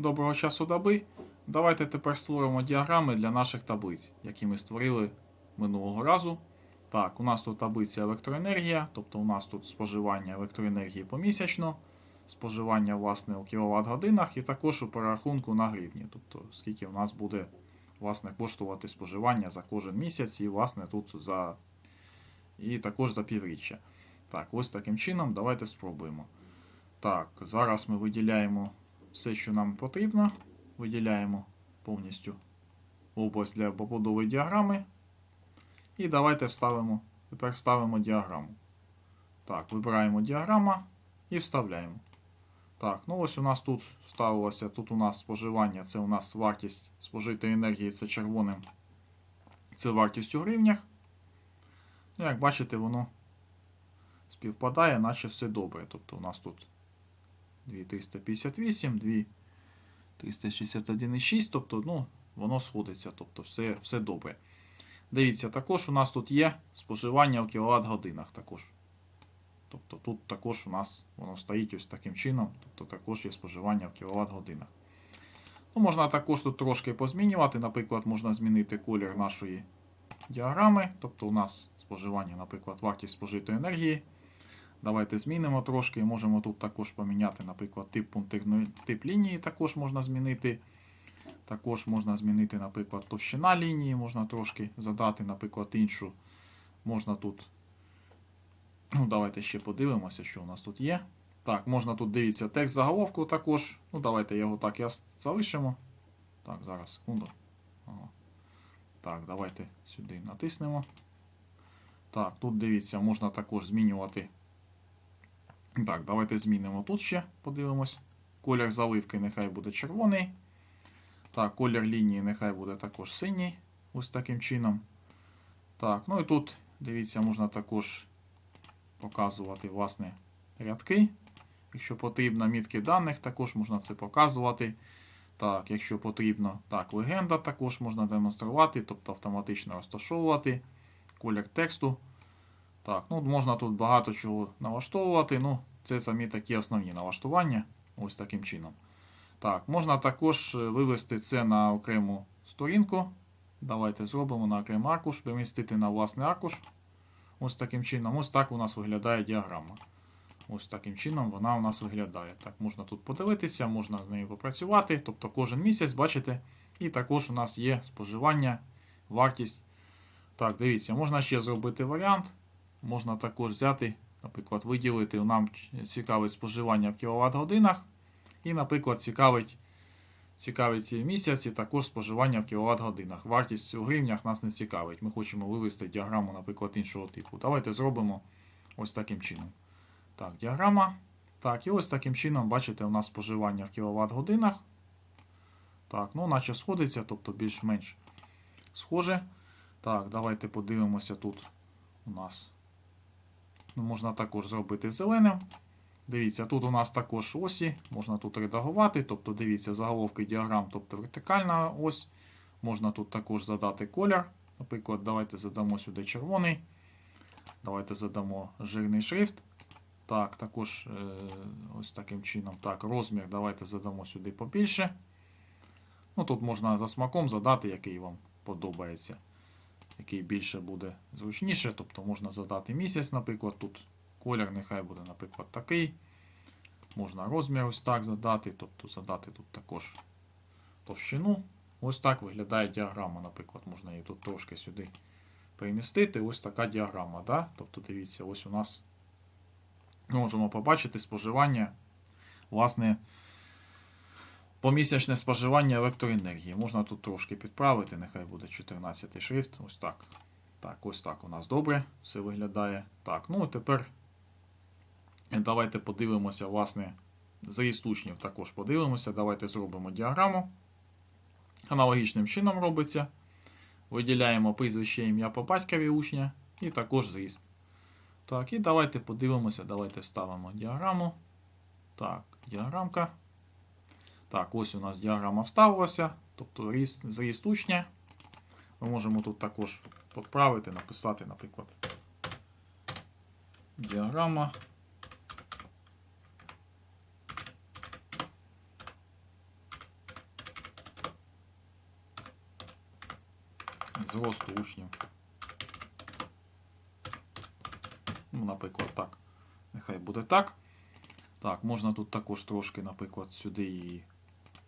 доброго часу доби. Давайте тепер створимо діаграми для наших таблиць, які ми створили минулого разу. Так, у нас тут таблиця електроенергія, тобто у нас тут споживання електроенергії помісячно, споживання власне у кіловат годинах і також у перерахунку на гривні, тобто скільки у нас буде власне коштувати споживання за кожен місяць і власне тут за і також за півріччя. Так, ось таким чином давайте спробуємо. Так, зараз ми виділяємо все, що нам потрібно. Виділяємо повністю область для побудови діаграми. І давайте вставимо. Тепер вставимо діаграму. Так, вибираємо діаграма і вставляємо. Так, ну ось у нас тут вставилося. Тут у нас споживання, це у нас вартість спожитої енергії, це червоним. Це вартість у гривнях. Ну, як бачите, воно співпадає, наче все добре. Тобто у нас тут 2358, 2361,6, тобто, ну, воно сходиться, тобто все, все добре. Дивіться, також у нас тут є споживання в кіловат годинах також. Тобто тут також у нас воно стоїть ось таким чином, тобто також є споживання в кіловат годинах. Ну, можна також тут трошки позмінювати. Наприклад, можна змінити колір нашої діаграми. Тобто у нас споживання, наприклад, вартість спожитої енергії. Давайте змінимо трошки. Можемо тут також поміняти, наприклад, тип пунктирної тип лінії також можна змінити. Також можна змінити, наприклад, товщина лінії, можна трошки задати, наприклад, іншу. Можна тут. Ну, давайте ще подивимося, що у нас тут є. Так, можна тут дивіться текст заголовку також. Ну, давайте його так і залишимо. Так, зараз, секунду. Ага. Так, давайте сюди натиснемо. Так, тут дивіться, можна також змінювати. Так, давайте змінимо тут ще, подивимось. Колір заливки нехай буде червоний. Так, колір лінії нехай буде також синій. Ось таким чином. Так, ну і тут, дивіться, можна також показувати, власне, рядки. Якщо потрібно, мітки даних, також можна це показувати. Так, якщо потрібно, так, легенда також можна демонструвати, тобто автоматично розташовувати. Колір тексту. Так, ну можна тут багато чого налаштовувати. Ну, це самі такі основні налаштування. Ось таким чином. Так, можна також е, вивести це на окрему сторінку. Давайте зробимо на окремий аркуш, перемістити на власний аркуш. Ось таким чином. Ось так у нас виглядає діаграма. Ось таким чином вона у нас виглядає. Так, можна тут подивитися, можна з нею попрацювати. Тобто кожен місяць, бачите, і також у нас є споживання, вартість. Так, дивіться, можна ще зробити варіант. Можна також взяти, наприклад, виділити нам цікавить споживання в кіловат годинах. І, наприклад, цікавить, цікавить місяць і також споживання в кіловат годинах. Вартість у гривнях нас не цікавить. Ми хочемо вивести діаграму, наприклад, іншого типу. Давайте зробимо ось таким чином. Так, діаграма. Так, і ось таким чином, бачите, у нас споживання в кіловат годинах. Так, ну, наче сходиться, тобто більш-менш схоже. Так, давайте подивимося тут у нас. Ну, можна також зробити зеленим. Дивіться, тут у нас також осі, можна тут редагувати, тобто дивіться заголовки діаграм, тобто вертикальна ось. Можна тут також задати колір. Наприклад, давайте задамо сюди червоний. Давайте задамо жирний шрифт. Так, також е, ось таким чином. Так, розмір давайте задамо сюди побільше. Ну, Тут можна за смаком задати, який вам подобається. Який більше буде зручніше. Тобто можна задати місяць, наприклад, тут колір нехай буде, наприклад, такий. Можна розмір ось так задати, тобто задати тут також товщину. Ось так виглядає діаграма, наприклад, можна її тут трошки сюди перемістити. Ось така діаграма. Да? Тобто, дивіться, ось у нас можемо побачити споживання, власне, помісячне споживання електроенергії. Можна тут трошки підправити, нехай буде 14 шрифт. Ось так. Так, ось так у нас добре все виглядає. Так, ну тепер давайте подивимося, власне, з рістучнів також подивимося. Давайте зробимо діаграму. Аналогічним чином робиться. Виділяємо прізвище ім'я по батькові учня і також зріст. Так, і давайте подивимося, давайте вставимо діаграму. Так, діаграмка. Так, ось у нас діаграма вставилася, тобто ріст, зріст учня. Ми можемо тут також підправити, написати, наприклад, діаграма. Зросту учнів. Ну, Наприклад, так. Нехай буде так. Так, можна тут також трошки, наприклад, сюди і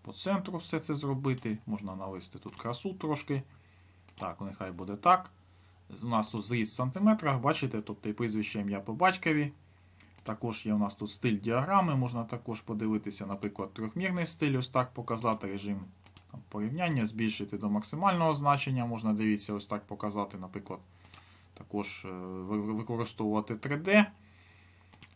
по центру все це зробити. Можна навести тут красу трошки. Так, нехай буде так. У нас тут зріст в сантиметрах, бачите, тобто і прізвище ім'я по батькові. Також є у нас тут стиль діаграми, можна також подивитися, наприклад, трьохмірний стиль, ось так показати режим там, порівняння, збільшити до максимального значення. Можна дивіться, ось так показати, наприклад, також е, використовувати 3D.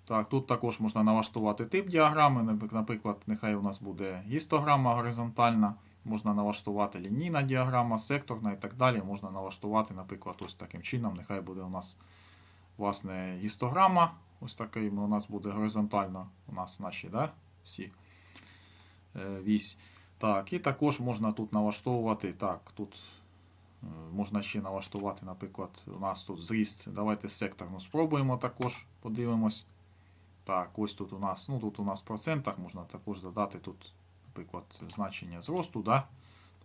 Так, тут також можна налаштувати тип діаграми. Наприклад, нехай у нас буде гістограма горизонтальна, можна налаштувати лінійна діаграма, секторна і так далі. Можна налаштувати, наприклад, ось таким чином. Нехай буде у нас власне гістограма. Ось такий у нас буде горизонтально. У нас наші да, всі е, вісь. Так, і також можна тут налаштовувати. Так, тут е, можна ще налаштувати, наприклад, у нас тут зріст. Давайте секторну спробуємо також, подивимось. Так, ось тут у нас, ну тут у нас в процентах можна також задати тут, наприклад, значення зросту. Да?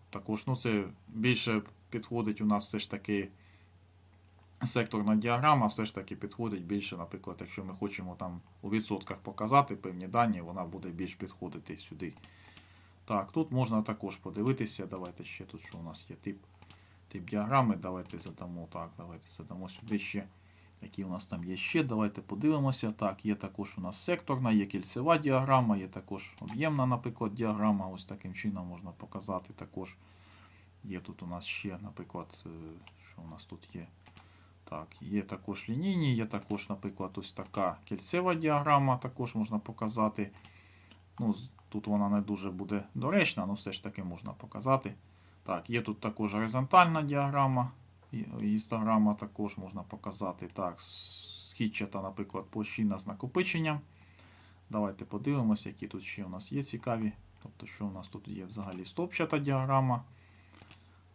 Також, ну це більше підходить у нас все ж таки секторна діаграма, все ж таки підходить більше, наприклад, якщо ми хочемо там у відсотках показати певні дані, вона буде більш підходити сюди. Так, тут можна також подивитися. Давайте ще тут, що у нас є тип, тип діаграми. Давайте задамо так, давайте задамо сюди ще. Які у нас там є ще, давайте подивимося. Так, є також у нас секторна, є кільцева діаграма, є також об'ємна, наприклад, діаграма. Ось таким чином можна показати також. Є тут у нас ще, наприклад, е, що у нас тут є. Так, є також лінійні, є також, наприклад, ось така кільцева діаграма, також можна показати. Ну, тут вона не дуже буде доречна, але все ж таки можна показати. Так, є тут також горизонтальна діаграма, і- гістограма також можна показати. Так, східчата, наприклад, площина з накопиченням. Давайте подивимося, які тут ще у нас є цікаві. Тобто, що у нас тут є взагалі стопчата діаграма.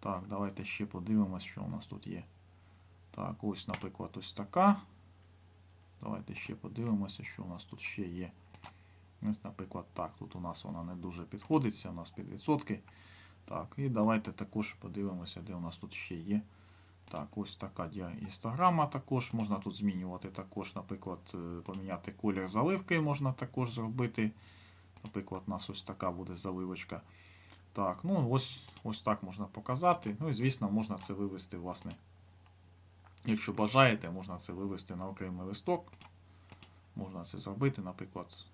Так, давайте ще подивимось, що у нас тут є. Так, ось, наприклад, ось така. Давайте ще подивимося, що у нас тут ще є. Ось, наприклад, так, тут у нас вона не дуже підходиться, у нас під відсотки. Так, і давайте також подивимося, де у нас тут ще є. Так, ось така інстаграма також. Можна тут змінювати також, наприклад, е, поміняти колір заливки можна також зробити. Наприклад, у нас ось така буде заливочка. Так, ну ось, ось так можна показати. Ну і звісно, можна це вивести, власне. Якщо бажаєте, можна це вивести на окремий листок. Можна це зробити, наприклад,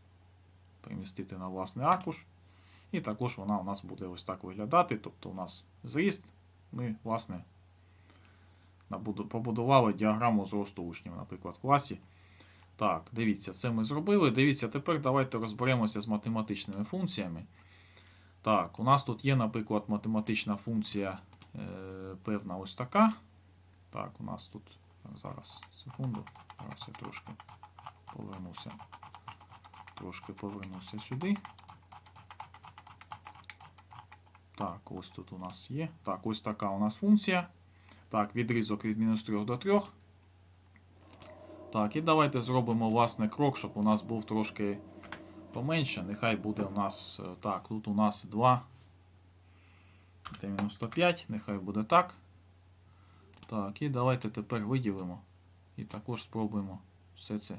перемістити на власний аркуш. І також вона у нас буде ось так виглядати. Тобто у нас зріст. Ми, власне, побудували діаграму зросту учнів, наприклад, в класі. Так, дивіться, це ми зробили. Дивіться, тепер давайте розберемося з математичними функціями. Так, у нас тут є, наприклад, математична функція е, певна ось така. Так, у нас тут зараз секунду. Зараз я трошки повернуся. Трошки повернуся сюди. Так, ось тут у нас є. Так, ось така у нас функція. Так, відрізок від мінус 3 до 3. Так, і давайте зробимо власне крок, щоб у нас був трошки поменше. Нехай буде у нас. е, Так, тут у нас 2. 95, нехай буде так. Так, і давайте тепер виділимо. І також спробуємо все це.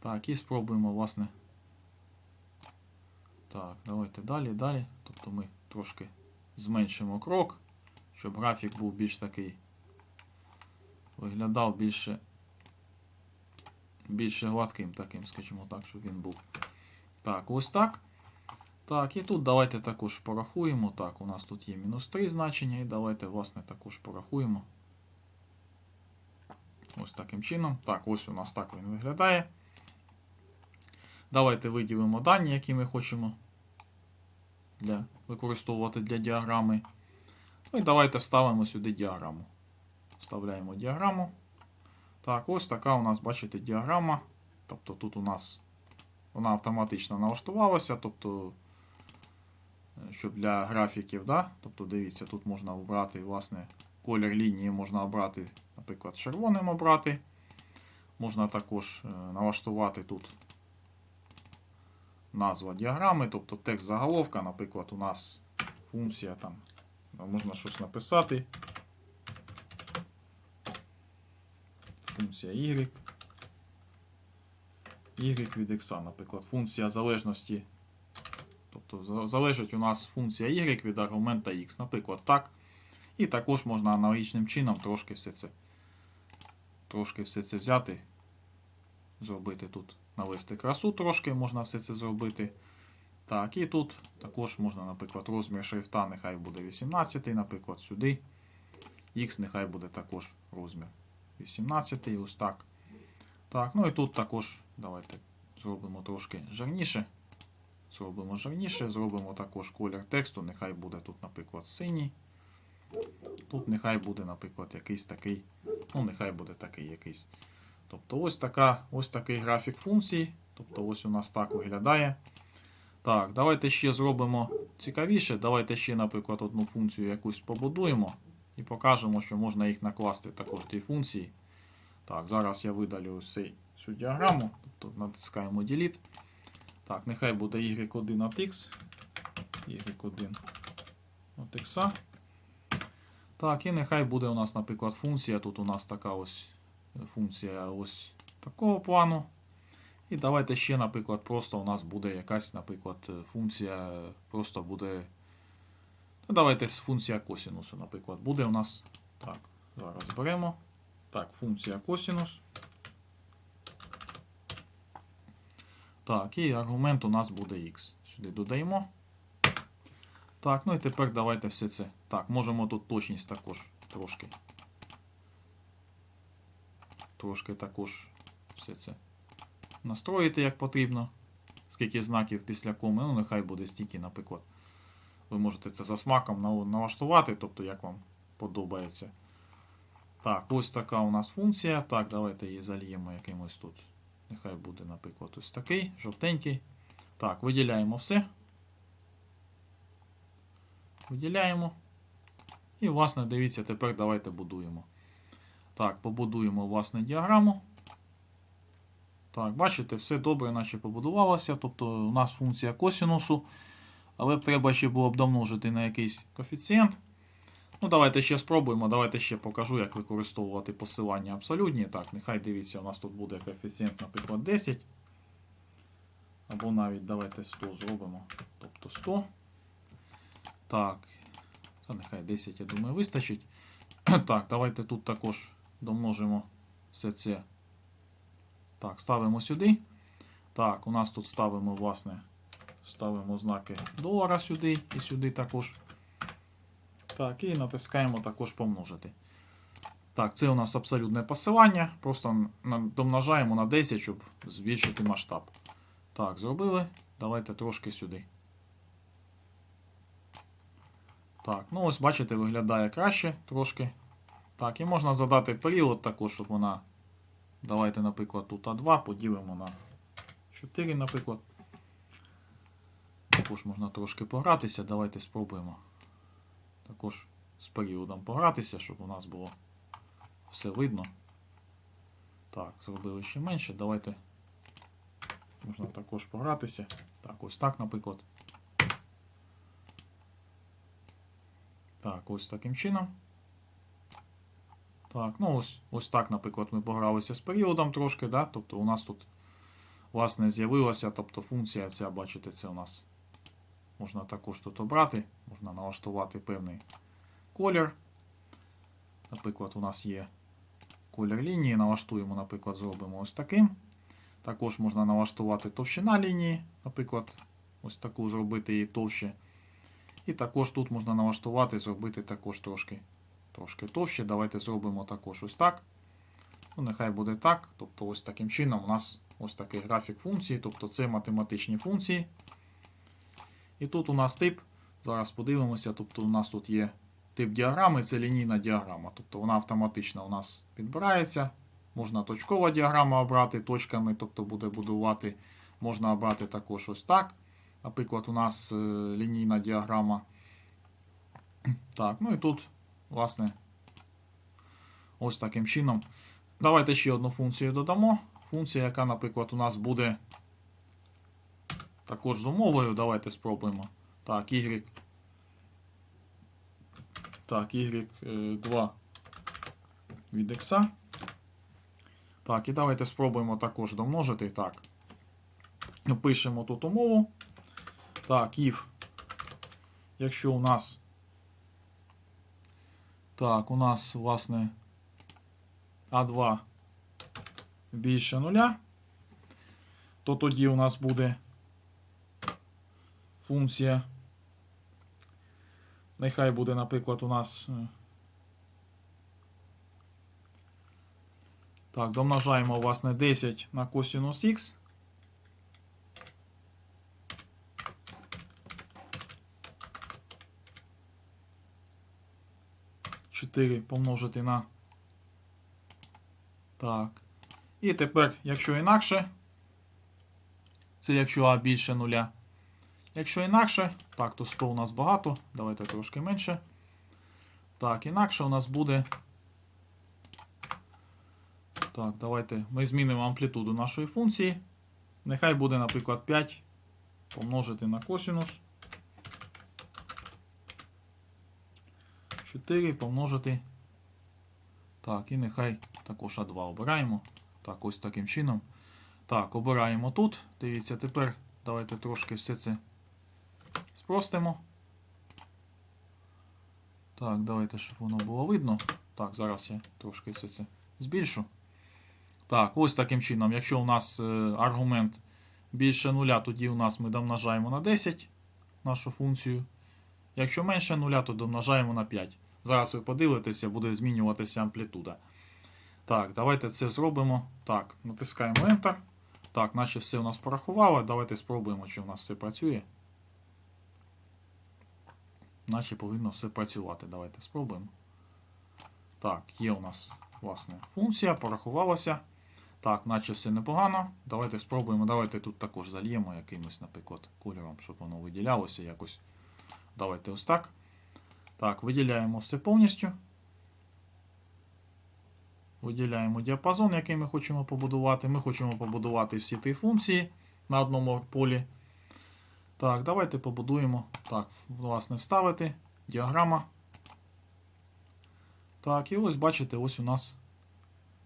Так, і спробуємо, власне. Так, давайте далі, далі. Тобто ми трошки зменшимо крок, щоб графік був більш такий. Виглядав більше. Більше гладким таким, скажімо так, щоб він був. Так, ось так. Так, і тут давайте також порахуємо. Так, у нас тут є мінус 3 значення, і давайте, власне, також порахуємо. Ось таким чином. Так, ось у нас так він виглядає. Давайте виділимо дані, які ми хочемо для, використовувати для діаграми. Ну і давайте вставимо сюди діаграму. Вставляємо діаграму. Так, ось така у нас, бачите, діаграма. Тобто тут у нас вона автоматично налаштувалася. Тобто, е, щоб для графіків, да? тобто дивіться, тут можна обрати, власне, колір лінії можна обрати, наприклад, червоним обрати. Можна також е, налаштувати тут назва діаграми, тобто текст заголовка, наприклад, у нас функція там Можна щось написати. Функція y. y від x, наприклад, функція залежності. Тобто залежить у нас функція y від аргумента x, наприклад, так. І також можна аналогічним чином трошки все це, трошки все це взяти, зробити тут, навести красу трошки, можна все це зробити. Так, і тут також можна, наприклад, розмір шрифта нехай буде 18, наприклад, сюди. X нехай буде також розмір 18, ось так. Так, ну і тут також давайте зробимо трошки жирніше. Зробимо жирніше, зробимо також колір тексту, нехай буде тут, наприклад, синій. Тут нехай буде, наприклад, якийсь такий, ну, нехай буде такий якийсь. Тобто ось, така, ось такий графік функцій. Тобто ось у нас так виглядає. Так, давайте ще зробимо цікавіше. Давайте ще, наприклад, одну функцію якусь побудуємо і покажемо, що можна їх накласти також ті функції. Так, зараз я видалю ось цю діаграму. Тобто натискаємо Delete. Так, нехай буде y1 от x. y1 от x. Так, і нехай буде у нас, наприклад, функція. Тут у нас така ось функція ось такого плану. І давайте ще, наприклад, просто у нас буде якась, наприклад, функція, просто буде. Ну, давайте функція косінусу, наприклад, буде у нас. Так, зараз беремо. Так, функція косінус. Так, і аргумент у нас буде x. Сюди додаємо. Так, ну і тепер давайте все це. Так, можемо тут точність також трошки. Трошки також все це настроїти як потрібно. Скільки знаків після коми, ну нехай буде стільки, наприклад. Ви можете це за смаком налаштувати, тобто як вам подобається. Так, ось така у нас функція. Так, давайте її зальємо якимось тут. Нехай буде, наприклад, ось такий, жовтенький. Так, виділяємо все. Виділяємо. І, власне, дивіться, тепер давайте будуємо. Так, побудуємо, власне, діаграму. Так, бачите, все добре, наче побудувалося. Тобто у нас функція косінусу. Але б треба ще було б домножити на якийсь коефіцієнт. Ну, давайте ще спробуємо. Давайте ще покажу, як використовувати посилання абсолютні. Так, нехай дивіться, у нас тут буде коефіцієнт, наприклад, 10. Або навіть давайте 100 зробимо. Тобто 100. Так. Та нехай 10, я думаю, вистачить. Так, давайте тут також домножимо все це. Так, ставимо сюди. Так, у нас тут ставимо, власне, ставимо знаки долара сюди і сюди також. Так, і натискаємо також помножити. Так, це у нас абсолютне посилання. Просто домножаємо на 10, щоб збільшити масштаб. Так, зробили. Давайте трошки сюди. Так, ну ось бачите, виглядає краще трошки. Так, і можна задати період також, щоб вона. Давайте, наприклад, тут А2 поділимо на 4, наприклад. Також можна трошки погратися. Давайте спробуємо. Також з періодом погратися, щоб у нас було все видно. Так, зробили ще менше. Давайте можна також погратися. Так, ось так, наприклад. Так, ось таким чином. Так, ну ось, ось так, наприклад, ми погралися з періодом трошки, да? тобто у нас тут, власне, з'явилася, тобто функція ця, бачите, це у нас можна також тут обрати, можна налаштувати певний колір. Наприклад, у нас є колір лінії, налаштуємо, наприклад, зробимо ось таким. Також можна налаштувати товщина лінії, наприклад, ось таку зробити її товще. І також тут можна налаштувати, зробити також трошки трошки товще. Давайте зробимо також ось так. Ну, нехай буде так. Тобто, ось таким чином у нас ось такий графік функції, тобто це математичні функції. І тут у нас тип. Зараз подивимося. Тобто, у нас тут є тип діаграми, це лінійна діаграма. Тобто вона автоматично у нас підбирається. Можна точкова діаграма обрати точками, тобто буде будувати. Можна обрати також ось так. Наприклад, у нас е, лінійна діаграма. Так, ну і тут, власне, ось таким чином. Давайте ще одну функцію додамо. Функція, яка, наприклад, у нас буде також з умовою. Давайте спробуємо. Так, y Так, y2 від x. Так, і давайте спробуємо також домножити. Так. Пишемо тут умову. Так, if. Якщо у нас. Так, у нас, власне, А2 більше нуля, то тоді у нас буде функція. Нехай буде, наприклад, у нас. е, Так, домножаємо, власне, 10 на косинус х. Чотири помножити на. Так. І тепер, якщо інакше, це якщо А більше нуля. Якщо інакше, так, то 100 у нас багато. Давайте трошки менше. Так, інакше у нас буде. Так, давайте ми змінимо амплітуду нашої функції. Нехай буде, наприклад, 5 помножити на косинус. 4 помножити. Так, і нехай також А2 обираємо. Так, ось таким чином. Так, обираємо тут. Дивіться, тепер давайте трошки все це спростимо. Так, давайте, щоб воно було видно. Так, зараз я трошки все це збільшу. Так, ось таким чином. Якщо у нас е, аргумент більше нуля, тоді у нас ми домножаємо на 10 нашу функцію. Якщо менше нуля, то домножаємо на 5. Зараз ви подивитеся, буде змінюватися амплітуда. Так, давайте це зробимо. Так, натискаємо Enter. Так, наче все у нас порахувало. Давайте спробуємо, чи у нас все працює. Наче повинно все працювати. Давайте спробуємо. Так, є у нас, власне, функція, порахувалося. Так, наче все непогано. Давайте спробуємо. Давайте тут також зальємо якимось, наприклад, кольором, щоб воно виділялося якось. Давайте ось так. Так, виділяємо все повністю. Виділяємо діапазон, який ми хочемо побудувати. Ми хочемо побудувати всі ті функції на одному полі. Так, давайте побудуємо. Так, власне, вставити. Діаграма. Так, і ось бачите, ось у нас.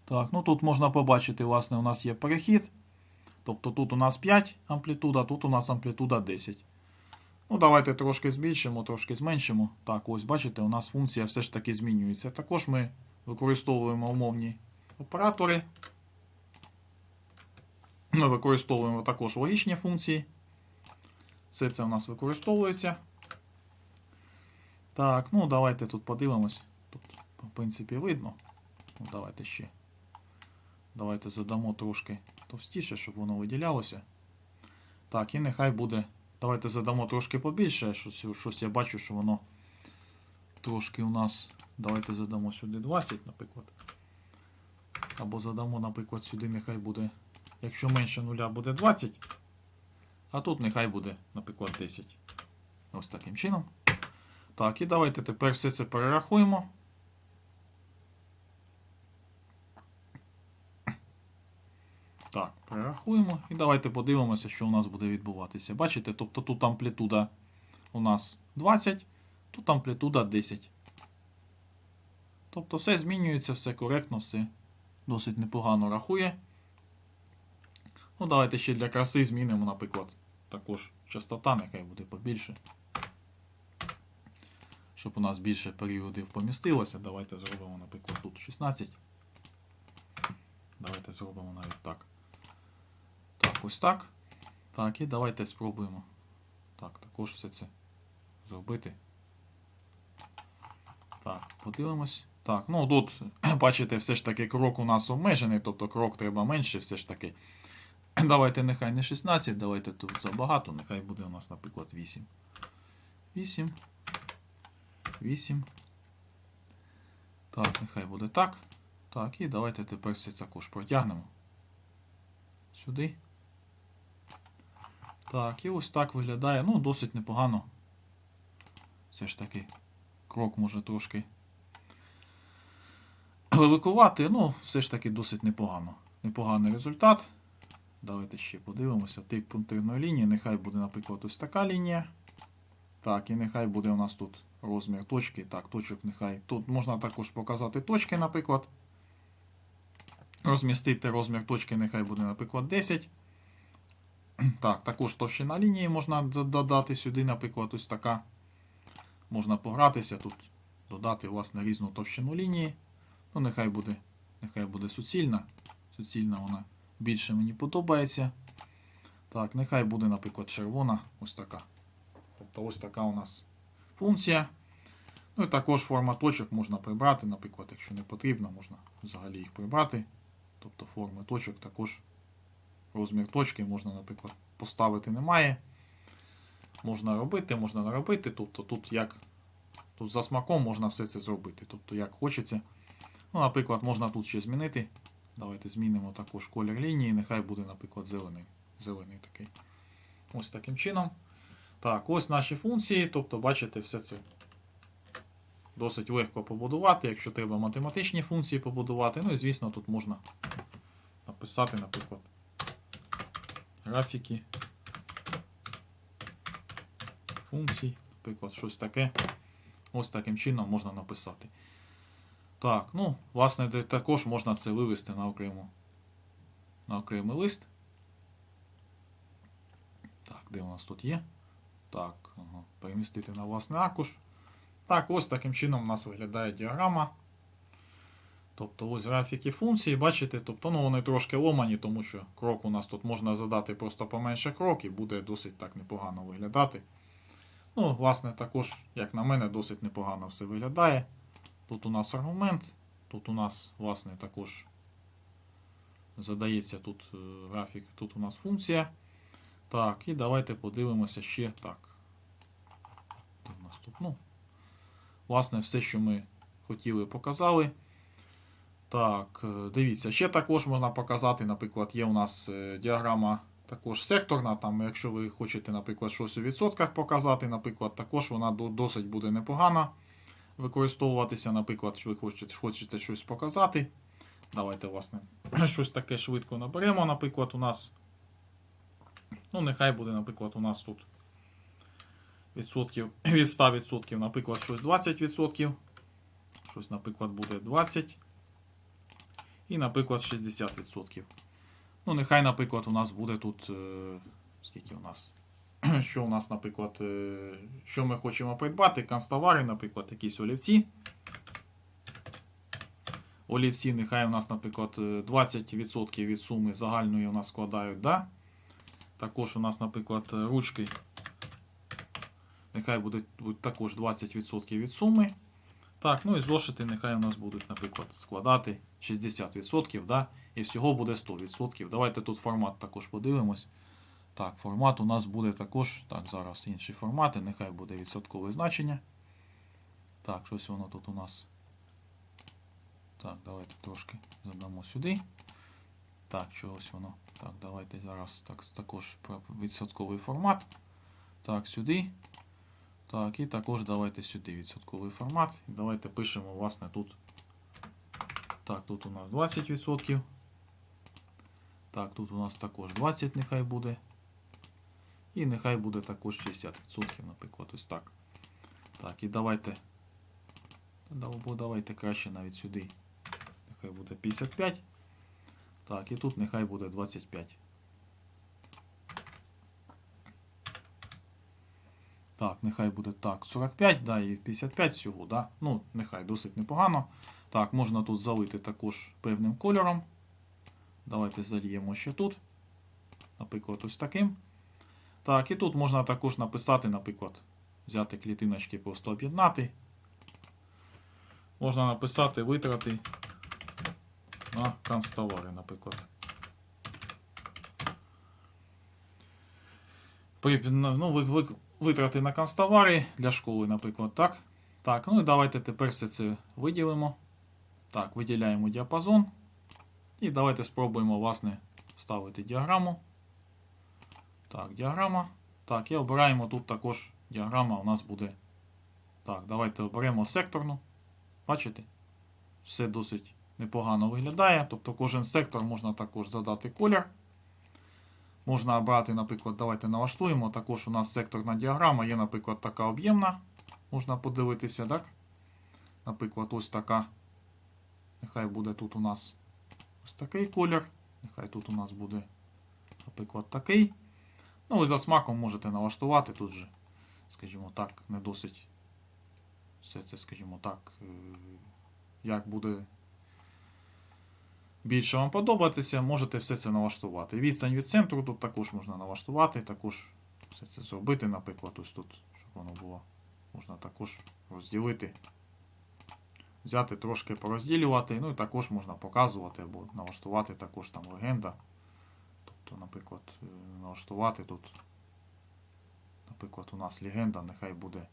Так, ну тут можна побачити, власне, у нас є перехід. Тобто тут у нас 5 амплітуда, тут у нас амплітуда 10. Ну, давайте трошки збільшимо, трошки зменшимо. Так, ось бачите, у нас функція все ж таки змінюється. Також ми використовуємо умовні оператори. Ми використовуємо також логічні функції. Все це у нас використовується. Так, ну давайте тут подивимось. Тут, в принципі, видно. Ну, давайте ще. Давайте задамо трошки товстіше, щоб воно виділялося. Так, і нехай буде. Давайте задамо трошки побільше. Щось, щось я бачу, що воно трошки у нас. Давайте задамо сюди 20, наприклад. Або задамо, наприклад, сюди нехай буде. Якщо менше нуля буде 20. А тут нехай буде, наприклад, 10. Ось таким чином. Так, і давайте тепер все це перерахуємо. Так, перерахуємо. І давайте подивимося, що у нас буде відбуватися. Бачите, тобто тут амплітуда у нас 20, тут амплітуда 10. Тобто все змінюється, все коректно, все досить непогано рахує. Ну, давайте ще для краси змінимо, наприклад, також частота, нехай буде побільше. Щоб у нас більше періодів помістилося. Давайте зробимо, наприклад, тут 16. Давайте зробимо навіть так. Ось так. Так, і давайте спробуємо. Так, також все це зробити. Так, подивимось. Так, ну тут, бачите, все ж таки крок у нас обмежений, тобто крок треба менше, все ж таки. Давайте нехай не 16, давайте тут забагато, нехай буде у нас, наприклад, 8. 8. 8. Так, нехай буде так. Так, і давайте тепер все також протягнемо. Сюди. Так, і ось так виглядає. Ну, досить непогано. Все ж таки, крок може трошки великувати, ну, все ж таки досить непогано. Непоганий результат. Давайте ще подивимося. Тип пунктирної лінії. Нехай буде, наприклад, ось така лінія. Так, і нехай буде у нас тут розмір точки. Так, точок нехай. Тут можна також показати точки, наприклад. Розмістити розмір точки, нехай буде, наприклад, 10. Так, також товщина лінії можна додати сюди, наприклад, ось така. Можна погратися тут, додати, власне, різну товщину лінії. Ну, нехай буде, нехай буде суцільна. Суцільна вона більше мені подобається. Так, нехай буде, наприклад, червона, ось така. Тобто ось така у нас функція. Ну і також форма точок можна прибрати, наприклад, якщо не потрібно, можна взагалі їх прибрати. Тобто форми точок також розмір точки можна, наприклад, поставити немає. Можна робити, можна не робити. Тобто тут як тут за смаком можна все це зробити. Тобто як хочеться. Ну, наприклад, можна тут ще змінити. Давайте змінимо також колір лінії. Нехай буде, наприклад, зелений. Зелений такий. Ось таким чином. Так, ось наші функції. Тобто, бачите, все це досить легко побудувати. Якщо треба математичні функції побудувати. Ну і звісно, тут можна написати, наприклад, графіки функцій, наприклад, щось таке. Ось таким чином можна написати. Так, ну, власне, також можна це вивести на окрему, на окремий лист. Так, де у нас тут є? Так, ага, перемістити на власний аркуш. Так, ось таким чином у нас виглядає діаграма. Тобто ось графіки функції, бачите, тобто ну, вони трошки ломані, тому що крок у нас тут можна задати просто поменше крок і буде досить так непогано виглядати. Ну, власне, також, як на мене, досить непогано все виглядає. Тут у нас аргумент, тут у нас, власне, також задається тут е, графік, тут у нас функція. Так, і давайте подивимося ще так. Де нас тут? Ну, власне, все, що ми хотіли, показали. Так, е, дивіться, ще також можна показати, наприклад, є у нас е, діаграма також секторна. Там, якщо ви хочете, наприклад, щось у відсотках показати, наприклад, також вона досить буде непогана використовуватися. Наприклад, що ви хочете, хочете щось показати. Давайте, власне, щось таке швидко наберемо. Наприклад, у нас. Ну, нехай буде, наприклад, у нас тут відсотків від 100%, наприклад, щось 20%. Щось, наприклад, буде 20. І, наприклад, 60%. Ну, нехай, наприклад, у нас буде тут. Е, скільки у нас? Що у нас, наприклад, е, що ми хочемо придбати? Канцтовари, наприклад, якісь олівці. Олівці, нехай у нас, наприклад, е, 20% від суми загальної у нас складають, да? Також у нас, наприклад, е, ручки. Нехай будуть, будуть також 20% від суми. Так, ну і зошити нехай у нас будуть, наприклад, складати 60%, да? і всього буде 100%. Давайте тут формат також подивимось. Так, формат у нас буде також. Так, зараз інші формати, нехай буде відсоткове значення. Так, щось воно тут у нас. Так, давайте трошки задамо сюди. Так, чогось воно. Так, давайте зараз так, також відсотковий формат. Так, сюди. Так, і також давайте сюди відсотковий формат. Давайте пишемо, власне, тут. Так, тут у нас 20%. Так, тут у нас також 20 нехай буде. І нехай буде також 60%, наприклад, ось так. Так, і давайте. Давайте краще навіть сюди. Нехай буде 55. Так, і тут нехай буде 25. Так, нехай буде так. 45, да, і 55 всього, да. Ну, нехай досить непогано. Так, можна тут залити також певним кольором. Давайте зальємо ще тут. Наприклад, ось таким. Так, і тут можна також написати, наприклад, взяти клітиночки, просто об'єднати. Можна написати витрати на канцтовари, наприклад. При- Ну, ви- ви- витрати на канцтовари для школи, наприклад, так. Так, ну і давайте тепер все це виділимо. Так, виділяємо діапазон. І давайте спробуємо, власне, вставити діаграму. Так, діаграма. Так, і обираємо тут також діаграма у нас буде. Так, давайте оберемо секторну. Бачите? Все досить непогано виглядає. Тобто кожен сектор можна також задати колір. Можна обрати, наприклад, давайте налаштуємо. Також у нас секторна діаграма є, наприклад, така об'ємна. можна подивитися, так? Наприклад, ось така. Нехай буде тут у нас ось такий колір. Нехай тут у нас буде, наприклад, такий. Ну, ви за смаком можете налаштувати тут же, скажімо так, не досить. Все це, скажімо так, е, як буде більше вам подобатися, можете все це налаштувати. Відстань від центру тут також можна налаштувати, також все це зробити, наприклад, ось тут, щоб воно було. Можна також розділити. Взяти трошки порозділювати, ну і також можна показувати або налаштувати також там легенда. Тобто, наприклад, е, налаштувати тут. Наприклад, у нас легенда, нехай буде.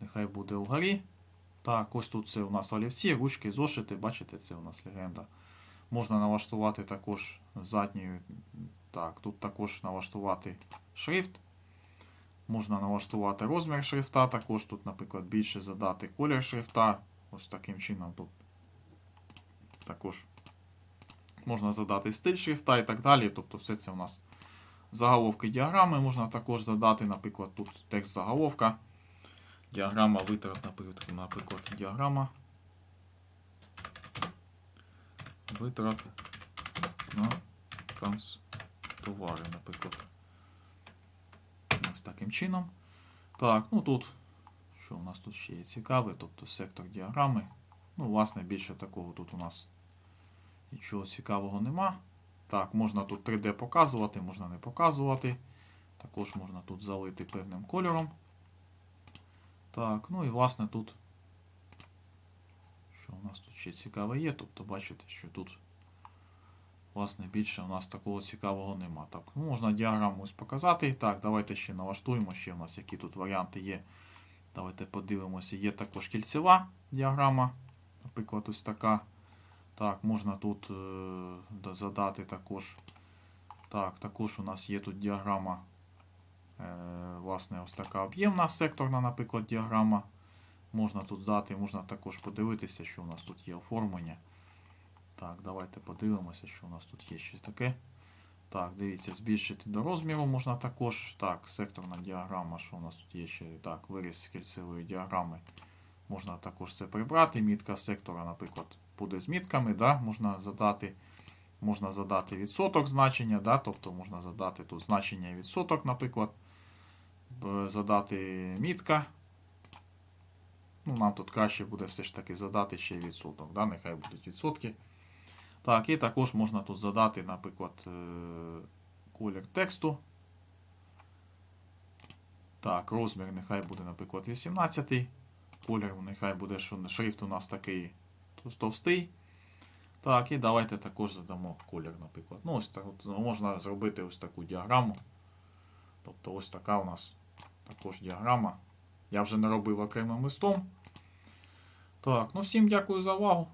Нехай буде вгорі. Так, ось тут це у нас олівці, ручки, зошити, бачите, це у нас легенда. Можна налаштувати також задньою. Так, тут також налаштувати шрифт. Можна налаштувати розмір шрифта, також тут, наприклад, більше задати колір шрифта. Ось таким чином тут також можна задати стиль шрифта і так далі. Тобто все це у нас заголовки діаграми. Можна також задати, наприклад, тут текст заголовка. Діаграма витрат, наприклад, діаграма витрат на канцтовари, наприклад. Ось таким чином. Так, ну тут, що у нас тут ще є цікаве, тобто сектор діаграми. Ну, власне, більше такого тут у нас нічого цікавого нема. Так, можна тут 3D показувати, можна не показувати. Також можна тут залити певним кольором. Так, ну і власне тут, що у нас тут ще цікаве є, тобто бачите, що тут, власне, більше у нас такого цікавого нема. Так, ну, можна діаграму ось показати. Так, давайте ще налаштуємо, ще у нас які тут варіанти є. Давайте подивимося. Є також кільцева діаграма, наприклад, ось така. Так, можна тут е, задати також. Так, також у нас є тут діаграма. Е, власне, ось така об'ємна секторна, наприклад, діаграма. Можна тут дати, можна також подивитися, що у нас тут є оформлення. Так, давайте подивимося, що у нас тут є щось таке. Так, дивіться, збільшити до розміру можна також. Так, секторна діаграма, що у нас тут є ще. Так, виріз кільцевої діаграми. Можна також це прибрати. Мітка сектора, наприклад, буде з мітками. Да? Можна задати можна задати відсоток значення, да? тобто можна задати тут значення відсоток, наприклад. Задати мітка. Ну, нам тут краще буде все ж таки задати ще відсоток. Да? Нехай будуть відсотки. Так, і також можна тут задати, наприклад, е, колір тексту. Так, розмір нехай буде, наприклад, 18. Колір нехай буде, що шрифт у нас такий товстий. Так, і давайте також задамо колір, наприклад. Ну, ось так от можна зробити ось таку діаграму. Тобто ось така у нас також діаграма. Я вже не робив окремим листом. Так, ну всім дякую за увагу.